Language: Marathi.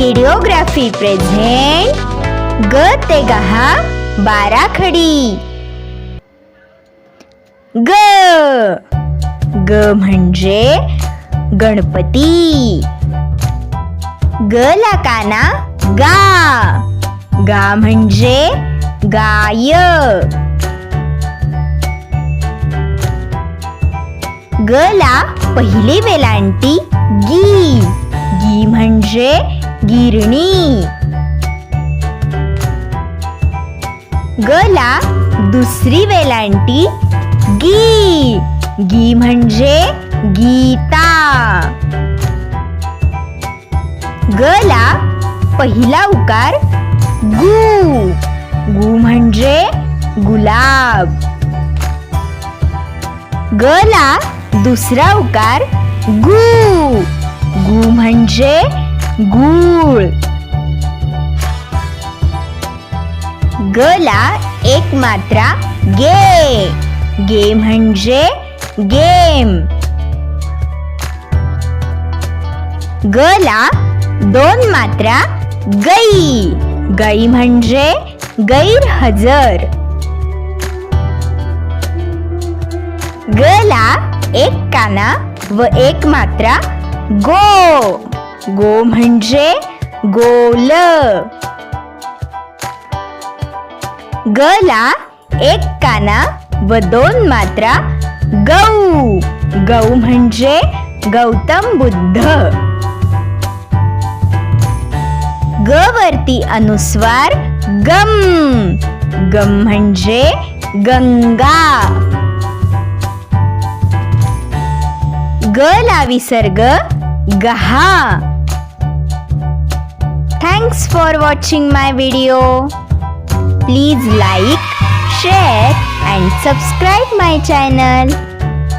किडिओग्राफी प्रेझेंट ग ते गहा बाराखडी ग ग म्हणजे गणपती. ग ला काना गा. गा म्हणजे गाय. ग ला पहिली वेलांटी गी. गी म्हणजे गिरणी. गला दुसरी वेलांटी गी. गी म्हणजे गीता. गला पहिला उकार गु. गु म्हणजे गुलाब. गला दुसरा उकार गु. गु म्हणजे गूळ. गला एक मात्रा गे. गे म्हणजे गेम. गला दोन मात्रा गई. गई म्हणजे गैरहजर. गला एक काना व एक मात्रा गो. गो म्हणजे गोल. ग ला एक काना व दोन मात्रा गौ. गौ म्हणजे गौतम बुद्ध. ग वरती अनुस्वार गम. गम म्हणजे गंगा. ग ला विसर्ग gaha. Thanks for watching my video. Please like, share and subscribe my channel.